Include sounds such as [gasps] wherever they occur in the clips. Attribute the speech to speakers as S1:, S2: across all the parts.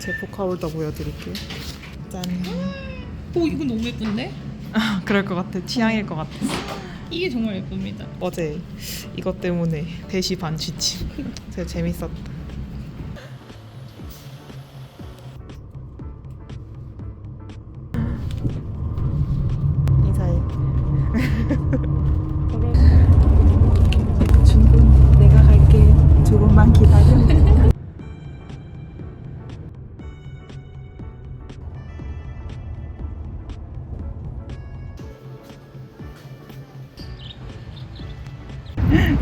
S1: 제 포카홀더 보여드릴게요. 짠.
S2: 오 이거 너무 예쁜데?
S1: 그럴 것 같아. 취향일 것 같아.
S2: 이게 정말 예쁩니다.
S1: 어제 이것 때문에 대시 반 취침. 되게 재밌었다.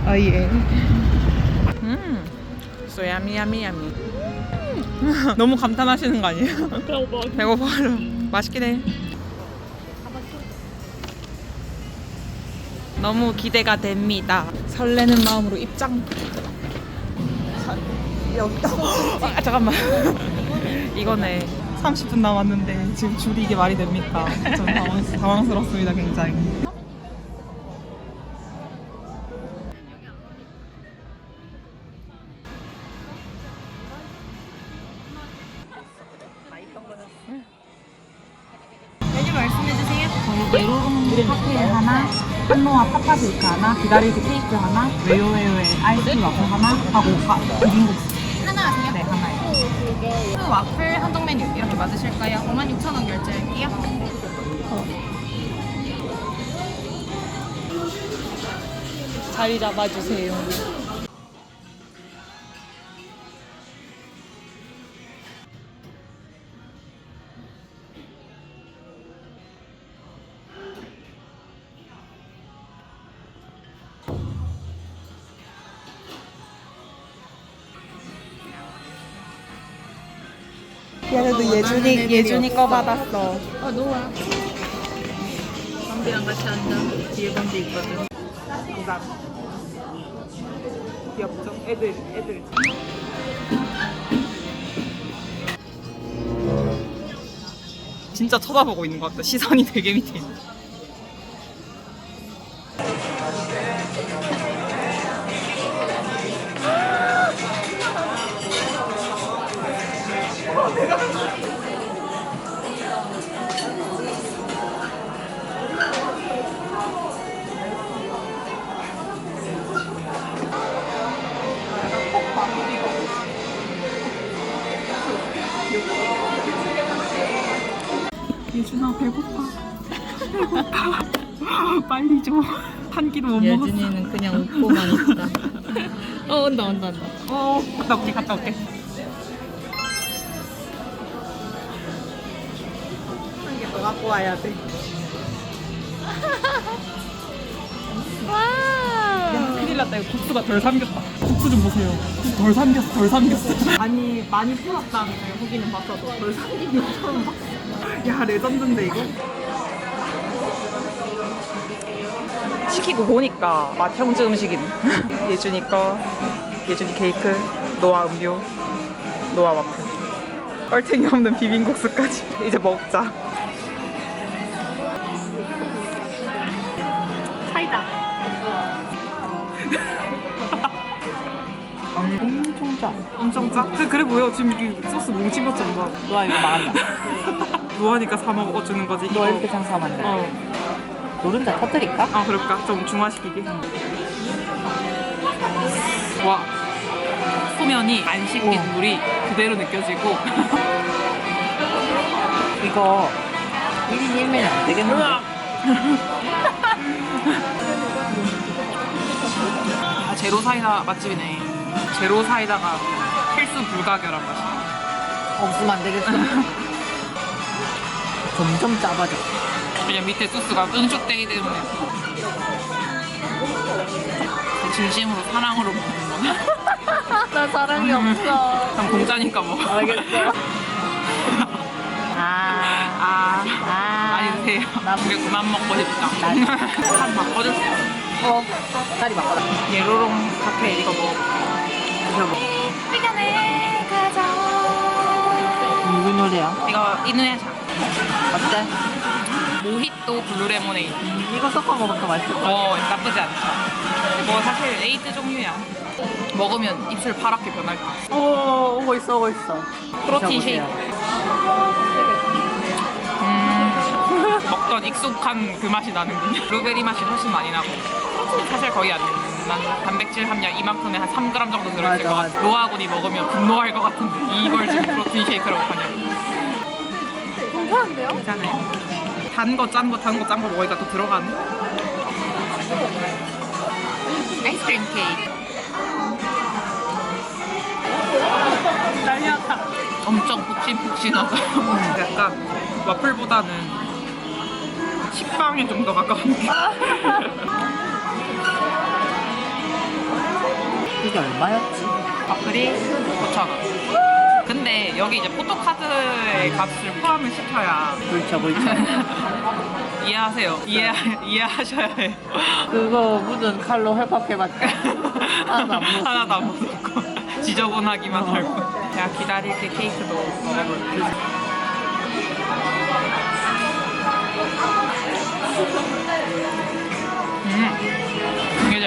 S1: 아 예. 음. So yummy yummy yummy. [laughs] 너무 감탄하시는 거 아니에요? 배고파요. 맛있긴 해. 너무 기대가 됩니다. 설레는 마음으로 입장. 여기. [laughs] 아, 잠깐만. [laughs] 이거네. 30분 남았는데 지금 줄이 이게 말이 됩니까? 좀 당황, 당황스럽습니다, 굉장히.
S3: 하나, 기다리기 케이크 하나, 웨요웨요의 아이스크림 와플 하나 하고 가, 비빔국수
S2: 하나 하세요?
S3: 네 하나요.
S2: 그 와플 한정 메뉴 이렇게 맞으실까요? 56,000원 결제할게요.
S1: 자리 잡아주세요. 얘네도 예준이 예준이 거 받았어.
S2: 아 노아. 밤비랑 같이 앉아. 뒤에 밤비 있거든.
S1: 부산. 귀엽죠? 애들 애들. 진짜 쳐다보고 있는 것 같다. 시선이 되게 밑에 있네.
S2: 예준이는 그냥 웃고만 있다. 어 온다 온다 온다.
S1: 어, 갔다 올게, 갔다 올게. 한개더 갖고 와야 돼. [laughs] 야, 큰일 났다. 이거 국수가 덜 삼겼다. 국수 좀 보세요. 덜 삼겼어, 덜 삼겼어. 아니, 많이 풀었다며, 후기는 봤어도. 덜 삼긴 봤어. 야, 레전드인데, 이거? 시키고 보니까 맛 형제 음식이네. [laughs] 예준이 거, 예준이 케이크, 노아 음료, 노아 와플. 얼탱이 없는 비빔국수까지. [laughs] 이제 먹자.
S2: 사이다.
S3: 엄청 짜.
S1: 엄청 짜? 그래, 그래 보여. 지금 이게 소스 뭉친 것처럼 봐.
S3: 너아 이거 말한다.
S1: 노아니까 사 먹어주는 거지.
S3: 너
S1: 이거.
S3: 이렇게 장사하면 안 돼.
S1: 어.
S3: 노른자 터뜨릴까?
S1: 아, 그럴까? 좀 중화시키게. 와. 소면이 안 식힌
S3: 어.
S1: 물이 그대로 느껴지고. [laughs]
S3: 이거 1인 1메뉴 안 되겠는데? [laughs]
S1: 아, 제로 사이다 맛집이네. 제로 사이다가 필수 불가결한 맛이야.
S3: 없으면 안 되겠어. [laughs] 점점 짜봐져.
S1: 그냥 밑에 소스가 은쪽되기 때문에. 진심으로 사랑으로 먹는 거야.
S2: 나 사랑이 없어.
S1: 그럼 공짜니까 먹어.
S3: 알겠어. [laughs] 아,
S1: 아,
S3: 아.
S1: 많이 드세요.
S3: 나-
S1: 그게 그만 먹고 싶다. [laughs] 한 바꿔줄 수 있어.
S3: 어, 다리 바꿔라.
S1: 예로롱 칵테일 이거 먹어. 드셔 먹어.
S2: 의견을 가져.
S3: 뭐래요?
S2: 이거 이누야샤.
S3: 어때?
S2: 모히또 블루레모네이드.
S3: 이거 섞어 먹으면 더 맛있을 것 같아.
S2: 어, 나쁘지 않죠. 뭐 사실 에이드 종류야. 먹으면 입술 파랗게 변할 거야.
S3: 오, 오고 있어, 오고 있어.
S2: 프로틴. 쉐이크. 음, 먹던 익숙한 그 맛이 나는군요. 블루베리 맛이 훨씬 많이 나고. 사실 거의 안 되는 단백질 함량 이만큼에 한 3g 정도 들어있을
S3: 맞아,
S2: 것 같아. 로아군이 먹으면 분노할 것 같은데 이걸 지금 프로틴 쉐이크라고 하냐고. 괜찮은데요? 괜찮아요. 단 거, 짠 거, 단 거, 짠 거 먹으니까 또 들어가네. 아이스크림 케이크.
S1: 딸려다.
S2: 엄청 푹신푹신하고 [laughs] 약간 와플보다는 식빵에 좀 더 가까운 느낌.
S3: 이게 얼마였지?
S2: 와플이 9,000원. [laughs] 근데 여기 이제 포토카드의 값을 포함을 시켜야
S3: 그렇죠, 그렇죠. [laughs]
S2: 이해하세요. 이해 이해하셔야 해요.
S3: 그거 묻은 칼로 헬팍해봤자 하나도 안 먹었어.
S2: 하나도 안 먹고 지저분하기만 하고. 제가 기다릴 때 케이크도 먹어볼게요.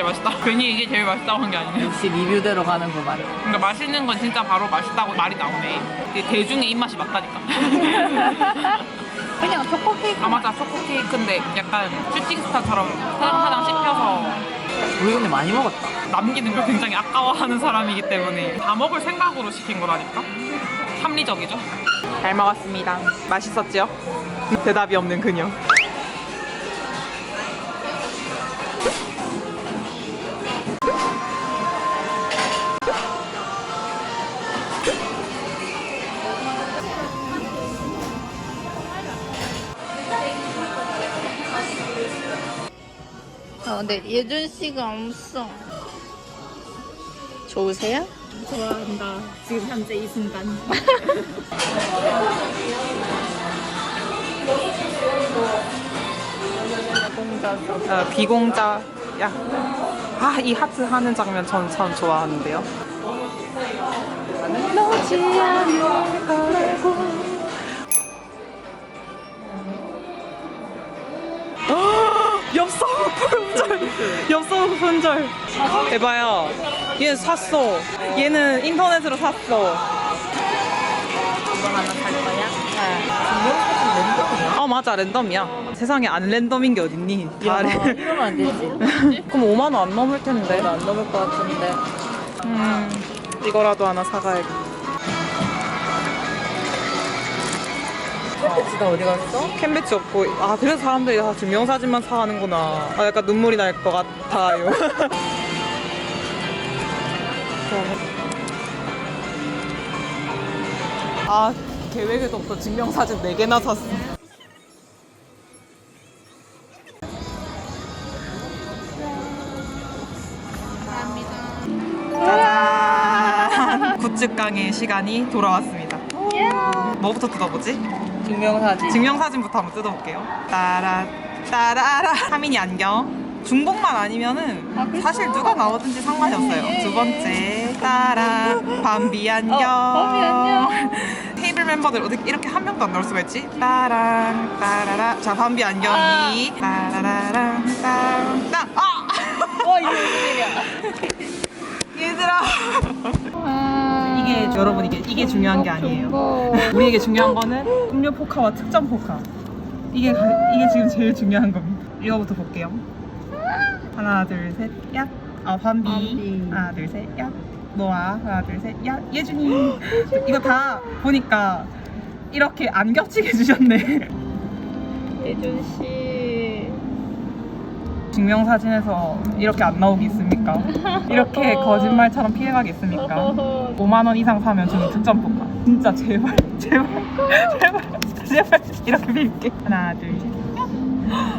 S2: 제일 맛있다. [laughs] 괜히 이게 제일 맛있다고 한 게 아니네.
S3: 역시 리뷰대로 가는구만.
S2: 그러니까 맛있는 건 진짜 바로 맛있다고 말이 나오네. 이게 대중의 입맛이 맞다니까. [laughs]
S3: 그냥 초코 케이크.
S2: 아 맞아 초코 케이크인데 약간 슈팅스타처럼 사장사장 씹혀서
S3: 우리 근데 많이 먹었다.
S2: 남기는 걸 굉장히 아까워하는 사람이기 때문에 다 먹을 생각으로 시킨 거라니까. 합리적이죠. 잘 먹었습니다. 맛있었죠? 대답이 없는 그녀.
S4: 근데 예준 씨가 없어. 좋으세요?
S5: 좋아한다. 지금 현재 이 순간.
S1: 어, 비공자. 야. 아, 이 하트 하는 장면 전 참 좋아하는데요. 엽서 분절. 엽서 분절. 에바야 얘는 샀어. 얘는 인터넷으로 샀어.
S3: 이거 하나 살 거야? 네.
S1: 어 맞아. 랜덤이야. 세상에 안 랜덤인 게 어딨니?
S3: 야,
S1: 다 랜-
S3: 이러면 안 되지. [laughs]
S1: 그럼 5만 원 안 넘을 텐데.
S3: 안 넘을 것 같은데.
S1: 음 이거라도 하나 사가야겠다
S3: 캔배치가 어디 갔어?
S1: 캔배치 없고 아 그래서 사람들이 다 증명사진만 사가는구나. 아 약간 눈물이 날 것 같아요. [laughs] 아 계획에도 없어. 증명사진 4개나 샀어. 짜잔! [laughs] 굿즈깡의 시간이 돌아왔습니다. 뭐부터 뜯어보지?
S3: 증명사진.
S1: 증명사진부터 한번 뜯어볼게요. 따라 따라라. 하민이 안경. 중복만 아니면은 사실 누가 나오든지 상관이 없어요. 두 번째 따라 밤비 안경.
S4: 밤비 안경.
S1: 테이블 멤버들 어떻게 이렇게 한 명도 안 나올 수가 있지? 따랑 따라라. 자 밤비 안경이 따라라랑 따랑 땅. 아!
S4: 와, 이게 무슨 일이야?
S1: 얘들아. 이게 여러분 이게 이게 중요한 게 아니에요.
S4: 뭐. [laughs]
S1: 우리에게 중요한 거는 음료 포카와 특전 포카. 이게 가- 이게 지금 제일 중요한 겁니다. 이거부터 볼게요. 하나 둘 셋, 야. 아 밤비.
S4: 밤비.
S1: 하나 둘 셋, 야. 노아. 하나 둘 셋, 야. 예준이. [gasps] 이거 다 보니까 이렇게 안 겹치게 [laughs] 해주셨네.
S4: 예준 씨.
S1: 증명사진에서 이렇게 안 나오기 있습니까? 이렇게 [laughs] 거짓말처럼 피해가기 있습니까? 5만 원 이상 사면 주는 특전 포카. 진짜 제발, 제발, 제발, 제발 이렇게 빌게. 하나, 둘, 셋.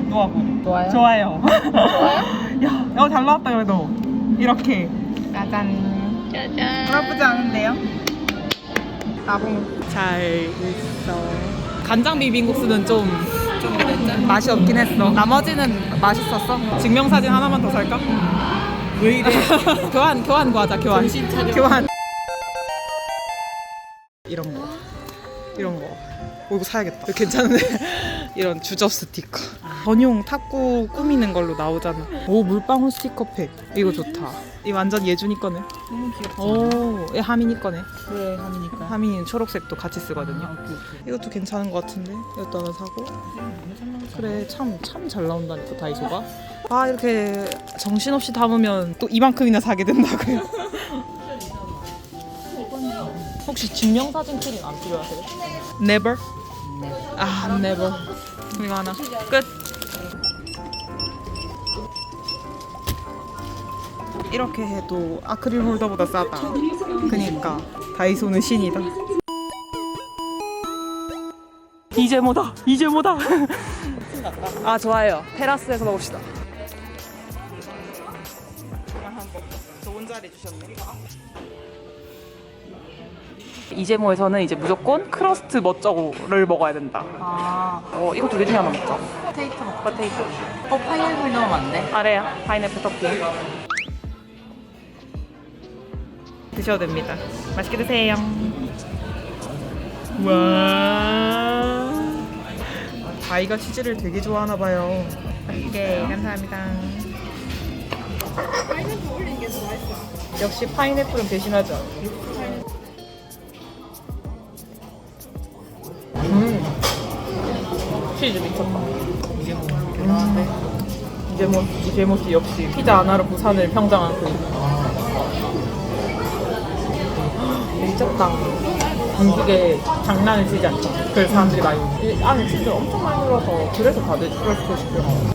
S1: 노아고.
S4: 좋아요?
S1: 좋아요. [laughs] 야, 어, 잘 나왔다 그래도. 이렇게. 짜잔.
S4: 짜잔.
S1: 나쁘지 않은데요? 나봉. 잘 있어. 간장 비빔국수는 좀, 좀 맛이 없긴 했어. 나머지는 맛있었어. 증명사진 하나만 더 살까? 왜 이래? [laughs] 교환, 교환 구하자, 교환. 교환. 이런 거. 이런 거. 오, 이거 사야겠다. 이거 괜찮은데? [laughs] 이런 주접 스티커. 전용 탁구 꾸미는 걸로 나오잖아. 오, 물방울 스티커팩. 이거 좋다. 이 완전 예준이 거네.
S3: 너무 귀엽다.
S1: 오, 얘 하민이 거네.
S3: 그래 하니까.
S1: 하민이는 초록색도 같이 쓰거든요. 이것도 괜찮은 것 같은데 이것도 하나 사고 그래 참 참 잘 나온다니까 다이소가 아 이렇게 정신없이 담으면 또 이만큼이나 사게 된다고요 [laughs] 혹시 증명 사진 키링 안 필요하세요? Never? 아 never 이거 하나 끝 이렇게 해도 아크릴 홀더보다 싸다. 그니까 다이소는 신이다. 이제 뭐다? 이제 뭐다? 아 좋아요. 테라스에서 먹읍시다. 좋은 자리 주셨네 이제모에서는 이제 무조건 크러스트 멋저고를 먹어야 된다.
S3: 아.
S1: 어 이거 두 개 중에 하나 먹자.
S3: 포테이토 먹.
S1: 포테이토.
S3: 어 파인애플 넣으면 안 돼?
S1: 아래야 파인애플 토핑 드셔도 됩니다. 맛있게 드세요. 와. 다이가 치즈를 되게 좋아하나 봐요. 네 감사합니다. 파인애플 올리는 게더 맛있어. 역시 파인애플은 배신하지 않아 음. 치즈 미쳤다. 음. 이제모 이제모 씨 역시 피자 하나로 부산을 평정한 그 미쳤다. 음식에 장난을 치지 않죠. 그래서 사람들이 많이 이 안에 치즈 엄청 많이 들어서 그래서 다들 크러스트 시켜요.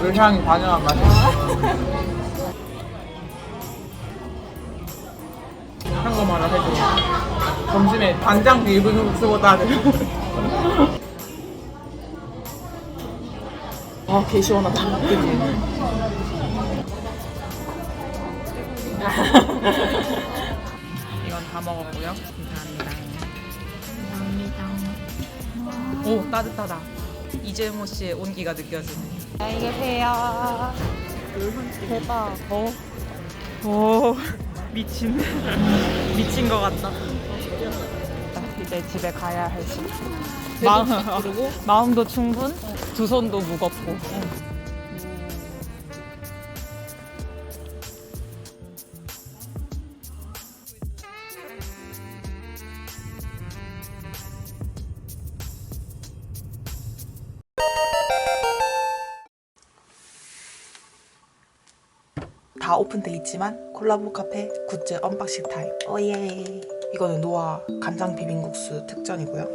S1: 물향이 반영한 맛이야. 한거 말아 해줘. 점심에 간장 비빔국수보다는. [laughs] 아, 개 시원하다. 그치? [laughs] 이건 다 먹었고요. 감사합니다. 감사합니다. 오, 따뜻하다. 이재모 씨의 온기가 느껴지네. 안녕히 계세요. 대박. 어? 오, [laughs] 미친. 미친 것 같다. 이제 집에 가야 할 시. 마음, 그리고 [laughs] 마음도 충분, 두 손도 무겁고.
S6: 다 오픈돼 있지만 콜라보 카페 굿즈 언박싱 타임. 오예. 이거는 노아 간장 비빔국수 특전이고요.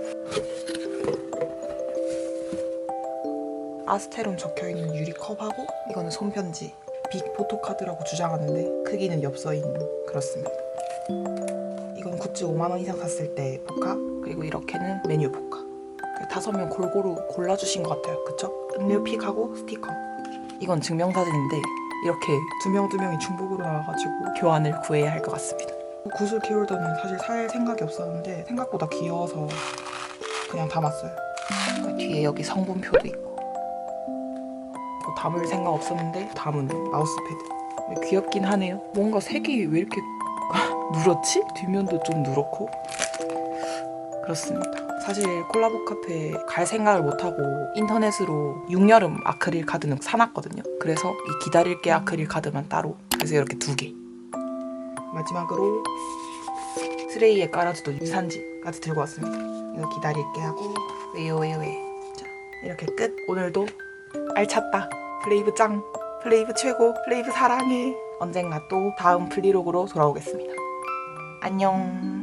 S6: 아스테론 적혀 있는 유리 컵하고 이거는 손편지 빅 포토카드라고 주장하는데 크기는 엽서인 그렇습니다. 이건 굿즈 5만 원 이상 샀을 때 포카 그리고 이렇게는 메뉴 포카. 그 다섯 명 골고루 골라주신 것 같아요. 그쵸? 음료 픽하고 스티커. 이건 증명사진인데 이렇게 두 명 두 명이 중복으로 나와가지고 교환을 구해야 할 것 같습니다. 구슬 키홀더는 사실 살 생각이 없었는데 생각보다 귀여워서 그냥 담았어요. 그 뒤에 여기 성분표도 있고 뭐 담을 생각 없었는데 담은 마우스패드 귀엽긴 하네요. 뭔가 색이 왜 이렇게 [laughs] 누렇지? 뒷면도 좀 누렇고 그렇습니다. 사실 콜라보 카페 갈 생각을 못하고 인터넷으로 6여름 아크릴 카드는 사놨거든요. 그래서 이 기다릴게 아크릴 카드만 따로 그래서 이렇게 두 개. 마지막으로 스레이에 깔아주던 유산지까지 들고 왔습니다. 이거 기다릴게 하고 웨요웨요웨 자 이렇게 끝. 오늘도 알찼다. 플레이브 짱. 플레이브 최고. 플레이브 사랑해. 언젠가 또 다음 플리로그로 돌아오겠습니다. 안녕.